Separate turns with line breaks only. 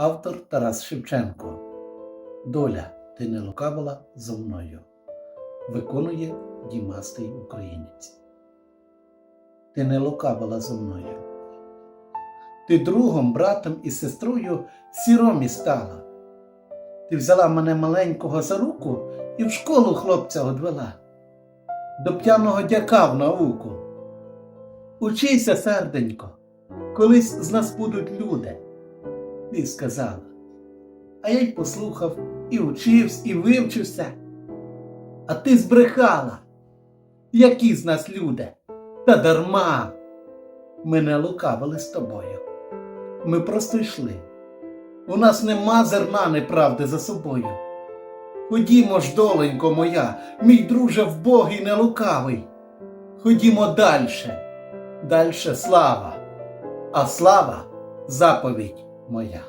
Автор Тарас Шевченко. Доля, ти не лукавила зо мною. Виконує дімастий українець. Ти не лукавила зо мною. Ти другом, братом і сестрою сіромі стала. Ти взяла мене маленького за руку і в школу хлопця одвела. До п'яного дяка в науку. Учися, серденько, колись з нас будуть люди ти сказала. А я й послухав, і учився, і вивчився. А ти збрехала. Які з нас люди? Та дарма. Ми не лукавили з тобою. Ми просто йшли. У нас нема зерна неправди за собою. Ходімо ж, доленько моя, мій друже вбогий не лукавий. Ходімо дальше, дальше слава, а слава заповідь моя.